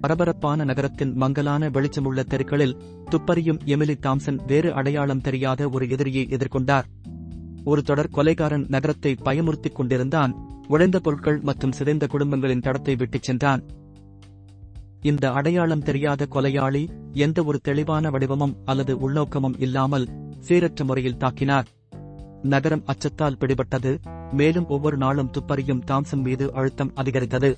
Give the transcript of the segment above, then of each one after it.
பரபரப்பான நகரத்தின் மங்கலான வெளிச்சமுள்ள தெருக்களில் துப்பறியும் எமிலி தாம்சன் வேறு அடையாளம் தெரியாத ஒரு எதிரியை எதிர்கொண்டார். ஒரு தொடர் கொலைகாரன் நகரத்தை பயமுறுத்திக் கொண்டிருந்தான். உழைந்த பொருட்கள் மற்றும் சிதைந்த குடும்பங்களின் தடத்தை விட்டுச் சென்றான். இந்த அடையாளம் தெரியாத கொலையாளி எந்த ஒரு தெளிவான வடிவமும் அல்லது உள்நோக்கமும் இல்லாமல் சீரற்ற முறையில் தாக்கினார். நகரம் அச்சத்தால் பிடிபட்டது. மேலும் ஒவ்வொரு நாளும் துப்பறியும் தாம்சன் மீது அழுத்தம் அதிகரித்தது.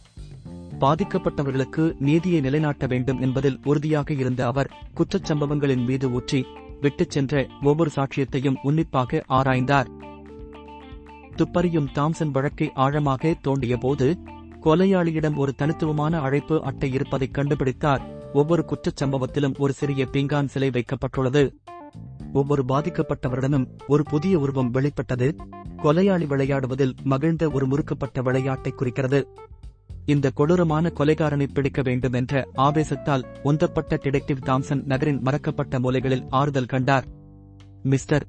பாதிக்கப்பட்டவர்களுக்கு நீதியை நிலைநாட்ட வேண்டும் என்பதில் உறுதியாக இருந்த அவர் குற்றச்சம்பவங்களின் மீது ஊற்றி விட்டுச் சென்ற ஒவ்வொரு சாட்சியத்தையும் உன்னிப்பாக ஆராய்ந்தார். துப்பறியும் தாம்சன் வழக்கை ஆழமாக தோண்டியபோது கொலையாளியிடம் ஒரு தனித்துவமான அழைப்பு அட்டை இருப்பதைக் கண்டுபிடித்தார். ஒவ்வொரு குற்றச்சம்பவத்திலும் ஒரு சிறிய பீங்கான் சிலை வைக்கப்பட்டுள்ளது. ஒவ்வொரு பாதிக்கப்பட்டவரிடமும் ஒரு புதிய உருவம் வெளிப்பட்டது. கொலையாளி விளையாடுவதில் மகிழ்ந்த ஒரு முறுக்கப்பட்ட விளையாட்டை குறிக்கிறது. இந்த கொடூரமான கொலைகாரனை பிடிக்க வேண்டும் என்ற ஆவேசத்தால் உந்தப்பட்ட டிடெக்டிவ் தாம்சன் நகரின் மறக்கப்பட்ட மூலைகளில் ஆறுதல் கண்டார். மிஸ்டர்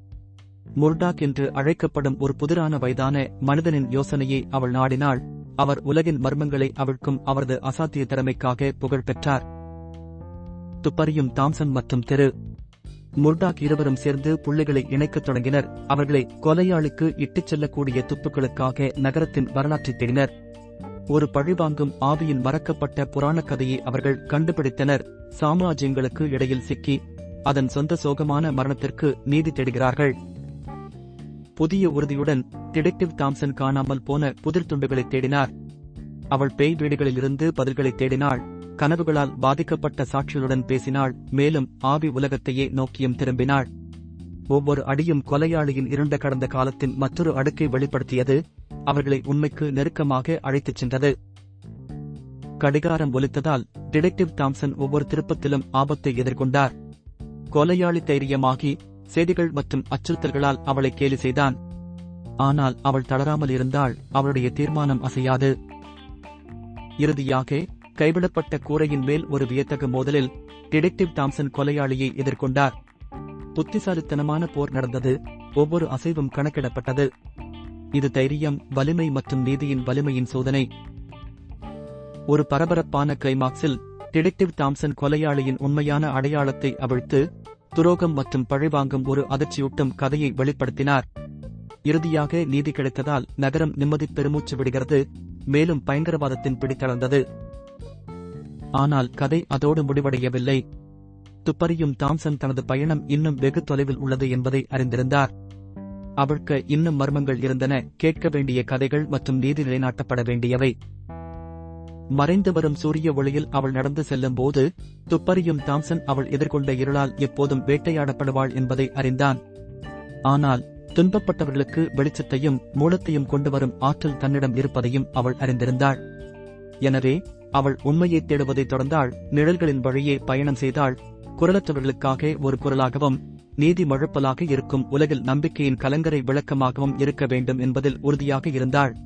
முர்டாக் என்று அழைக்கப்படும் ஒரு புதிரான வயதான மனிதனின் யோசனையை அவள் நாடினாள். அவர் உலகின் மர்மங்களை அவிழ்க்கும் அவரது அசாத்திய திறமைக்காக புகழ் பெற்றார். துப்பறியும் தாம்சன் மற்றும் திரு முர்டாக் இருவரும் சேர்ந்து புள்ளிகளை இணைக்கத் தொடங்கினர். அவர்களை கொலையாளிக்கு இட்டுச் செல்லக்கூடிய துப்புக்களுக்காக நகரத்தின் வரலாற்றைத் தேடினர். ஒரு பழிவாங்கும் ஆவியின் மறக்கப்பட்ட புராணக் கதையை அவர்கள் கண்டுபிடித்தனர். சாம்ராஜ்யங்களுக்கு இடையில் சிக்கி அதன் சொந்த சோகமான மரணத்திற்கு நீதி தேடுகிறார்கள். புதிய உறுதியுடன் டிடெக்டிவ் தாம்சன் காணாமல் போன புதிர் துண்டுகளை தேடினார். அவள் பேய் வீடுகளிலிருந்து பதில்களை தேடினாள். கனவுகளால் பாதிக்கப்பட்ட சாட்சிகளுடன் பேசினாள். மேலும் ஆவி உலகத்தையே நோக்கியும் திரும்பினாள். ஒவ்வொரு அடியும் கொலையாளியின் இருண்ட கடந்த காலத்தின் மற்றொரு அடுக்கை வெளிப்படுத்தியது அவர்களை உண்மைக்கு நெருக்கமாக அழைத்துச் சென்றது. கடிகாரம் ஒலித்ததால் டிடெக்டிவ் தாம்சன் ஒவ்வொரு திருப்பத்திலும் ஆபத்தை எதிர்கொண்டார். கொலையாளி தைரியமாகி செய்திகள் மற்றும் அச்சுறுத்தல்களால் அவளை கேலி செய்தான். ஆனால் அவள் தளராமல் இருந்தால் அவளுடைய தீர்மானம் அசையாது. இறுதியாக கைவிடப்பட்ட கூரையின் மேல் ஒரு வியத்தகு மோதலில் டிடெக்டிவ் தாம்சன் கொலையாளியை எதிர்கொண்டார். புத்திசாலித்தனமான போர் நடந்தது. ஒவ்வொரு அசைவும் கணக்கிடப்பட்டது. இது தைரியம் வலிமை மற்றும் நீதியின் வலிமையின் சோதனை. ஒரு பரபரப்பான கிளைமாக்ஸில் டிடெக்டிவ் தாம்சன் கொலையாளியின் உண்மையான அடையாளத்தை அவிழ்த்து துரோகம் மற்றும் பழிவாங்கும் ஒரு அதிர்ச்சியூட்டும் கதையை வெளிப்படுத்தினார். இறுதியாக நீதி கிடைத்ததால் நகரம் நிம்மதி பெருமூச்சு விடுகிறது மேலும் பயங்கரவாதத்தின் பிடித்தளர்ந்தது ஆனால் கதை அதோடு முடிவடையவில்லை. துப்பறியும் தாம்சன் தனது பயணம் இன்னும் வெகு தொலைவில் உள்ளது என்பதை அறிந்திருந்தார். அவளுக்கு இன்னும் மர்மங்கள் இருந்தன. கேட்க வேண்டிய கதைகள் மற்றும் நீதி நிலைநாட்டப்பட வேண்டியவை. மறைந்து வரும் சூரிய ஒளியில் அவள் நடந்து செல்லும் போது துப்பறியும் தாம்சன் அவள் எதிர்கொண்ட இருளால் எப்போதும் வேட்டையாடப்படுவாள் என்பதை அறிந்தான். ஆனால் துன்பப்பட்டவர்களுக்கு வெளிச்சத்தையும் மூலத்தையும் கொண்டு வரும் ஆற்றல் தன்னிடம் இருப்பதையும் அவள் அறிந்திருந்தாள். எனவே அவள் உண்மையை தேடுவதை தொடர்ந்தாள். நிழல்களின் வழியே பயணம் செய்தாள். குரலற்றவர்களுக்காக ஒரு குரலாகவும் நீதி மழுப்பலாக இருக்கும் உலகில் நம்பிக்கையின் கலங்கரை விளக்கமாகவும் இருக்க வேண்டும் என்பதில் உறுதியாக இருந்தாள்.